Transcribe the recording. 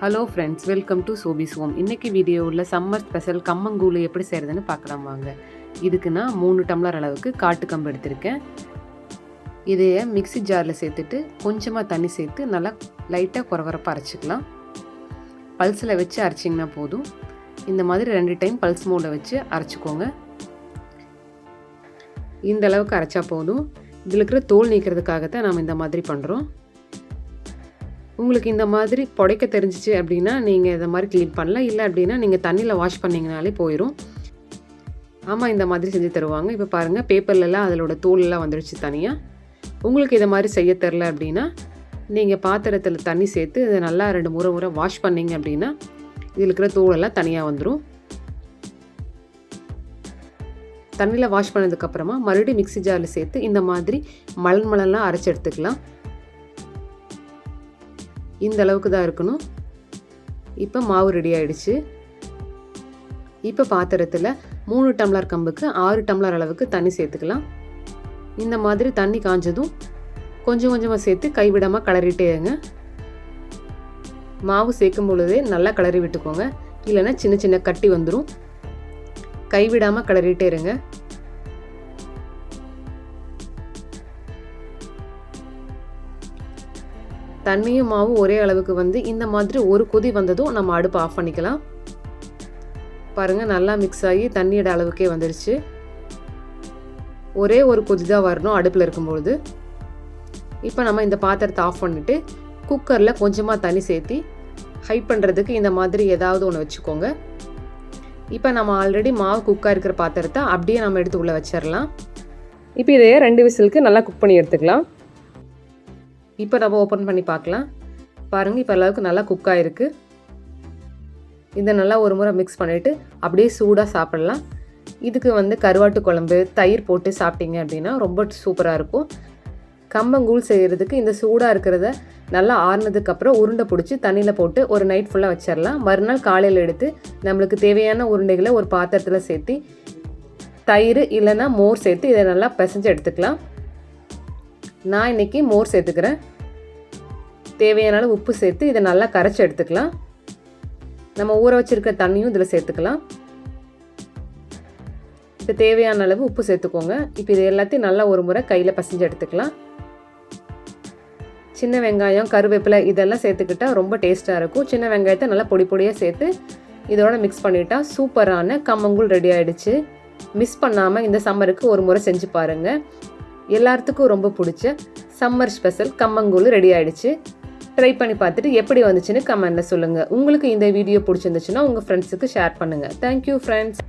Hello friends welcome to Sophie's home இன்றைக்கி வீடியோவில் summer special கம்மங்கூழ் எப்படி செய்கிறதுன்னு பார்க்கலாம் வாங்க. இதுக்கு நான் மூணு டம்ளர் அளவுக்கு காட்டு கம்பு எடுத்திருக்கேன். இதைய மிக்ஸி ஜாரில் சேர்த்துட்டு கொஞ்சமாக தண்ணி சேர்த்து நல்லா லைட்டாக குறவரப்பாக அரைச்சிக்கலாம் பல்ஸில் வச்சு அரைச்சிங்கன்னா போதும். இந்த மாதிரி ரெண்டு டைம் பல்ஸ் மூளை வச்சு அரைச்சிக்கோங்க. இந்த அளவுக்கு அரைச்சா போதும். இதில் இருக்கிற தோல் நீக்கிறதுக்காக தான் நம்ம இந்த மாதிரி பண்ணுறோம் உங்களுக்கு இந்த மாதிரி புடைக்க தெரிஞ்சிச்சு அப்படின்னா நீங்கள் இதை மாதிரி க்ளீன் பண்ணலாம். இல்லை அப்படின்னா நீங்கள் தண்ணியில் வாஷ் பண்ணிங்கனாலே போயிடும் ஆமாம் இந்த மாதிரி செஞ்சு தருவாங்க. இப்போ பாருங்கள் பேப்பர்லலாம் அதோட தோலெல்லாம் வந்துடுச்சு தனியாக உங்களுக்கு இதை மாதிரி செய்ய தெரில அப்படின்னா நீங்கள் பாத்திரத்தில் தண்ணி சேர்த்து இதை நல்லா ரெண்டு முறை முறை வாஷ் பண்ணிங்க அப்படின்னா இதில் இருக்கிற தோலெல்லாம் தனியாக வந்துடும் தண்ணியில் வாஷ் பண்ணதுக்கப்புறமா மறுபடியும் மிக்ஸி ஜாரில் சேர்த்து இந்த மாதிரி மலன் மலன்லாம் அரைச்சி எடுத்துக்கலாம். இந்த அளவுக்கு தான் இருக்கணும். இப்போ மாவு ரெடி ஆயிடுச்சு. இப்போ பாத்திரத்தில் மூணு டம்ளர் கம்புக்கு ஆறு டம்ளர் அளவுக்கு தண்ணி சேர்த்துக்கலாம். இந்த மாதிரி தண்ணி காஞ்சதும் கொஞ்சம் கொஞ்சமாக சேர்த்து கைவிடாமல் கிளறிட்டே இருங்க. மாவு சேர்க்கும் பொழுதே நல்லா கிளறி விட்டுக்கோங்க. இல்லைன்னா சின்ன சின்ன கட்டி வந்துடும் கைவிடாமல் கிளறிட்டே இருங்க. தண்ணியும் மாவும் ஒரே அளவுக்கு வந்து இந்த மாதிரி ஒரு கொதி வந்ததும் நம்ம அடுப்பு ஆஃப் பண்ணிக்கலாம். பாருங்கள் நல்லா மிக்ஸ் ஆகி தண்ணியோட அளவுக்கே வந்துடுச்சு ஒரே ஒரு கொதி தான் வரணும் அடுப்பில் இருக்கும்பொழுது. இப்போ நம்ம இந்த பாத்திரத்தை ஆஃப் பண்ணிவிட்டு குக்கரில் கொஞ்சமாக தண்ணி சேர்த்தி ஹை பண்ணுறதுக்கு இந்த மாதிரி ஏதாவது ஒன்று வச்சுக்கோங்க. இப்போ நம்ம ஆல்ரெடி மாவு குக்காக இருக்கிற பாத்திரத்தை அப்படியே நம்ம எடுத்து உள்ளே வச்சிடலாம் இப்போ இதையே ரெண்டு விசிலுக்கு நல்லா குக் பண்ணி எடுத்துக்கலாம். இப்போ நம்ம ஓப்பன் பண்ணி பார்க்கலாம். பாருங்கள் இப்போ அளவுக்கு நல்லா குக் ஆகிருக்கு இதை நல்லா ஒரு முறை மிக்ஸ் பண்ணிவிட்டு அப்படியே சூடாக சாப்பிட்லாம். இதுக்கு வந்து கருவாட்டு குழம்பு தயிர் போட்டு சாப்பிட்டீங்க அப்படின்னா ரொம்ப சூப்பராக இருக்கும். கம்பங்கூழ் செய்கிறதுக்கு இந்த சூடாக இருக்கிறத நல்லா ஆறுனதுக்கப்புறம் உருண்டை பிடிச்சி தண்ணியில் போட்டு ஒரு நைட் ஃபுல்லாக வச்சிடலாம். மறுநாள் காலையில் எடுத்து நம்மளுக்கு தேவையான உருண்டைகளை ஒரு பாத்திரத்தில் சேர்த்து தயிர் இல்லைன்னா மோர் சேர்த்து இதை நல்லா பிசைஞ்சு எடுத்துக்கலாம். நான் இன்றைக்கி மோர் சேர்த்துக்கிறேன். தேவையான அளவு உப்பு சேர்த்து இதை நல்லா கரைச்சி எடுத்துக்கலாம். நம்ம ஊற வச்சுருக்க தண்ணியும் இதில் சேர்த்துக்கலாம். இப்போ தேவையான அளவு உப்பு சேர்த்துக்கோங்க. இப்போ இது எல்லாத்தையும் நல்லா ஒரு முறை கையில் பசைஞ்சு எடுத்துக்கலாம். சின்ன வெங்காயம் கருவேப்பிலை இதெல்லாம் சேர்த்துக்கிட்டால் ரொம்ப டேஸ்ட்டாக இருக்கும். சின்ன வெங்காயத்தை நல்லா பொடி பொடியாக சேர்த்து இதோட மிக்ஸ் பண்ணிட்டா சூப்பரான கம்மங்கூழ் ரெடி ஆகிடுச்சு மிஸ் பண்ணாமல் இந்த சம்மருக்கு ஒரு முறை செஞ்சு பாருங்கள் எல்லாத்துக்கும் ரொம்ப பிடிச்ச. சம்மர் ஸ்பெஷல் கம்மங்கூழ் ரெடி ஆகிடுச்சு ட்ரை பண்ணி பார்த்துட்டு எப்படி வந்துச்சுன்னு கமெண்டில் சொல்லுங்கள் உங்களுக்கு இந்த வீடியோ பிடிச்சிருந்துச்சுன்னா உங்கள் ஃப்ரெண்ட்ஸுக்கு ஷேர் பண்ணுங்கள் தேங்க்யூ ஃப்ரெண்ட்ஸ்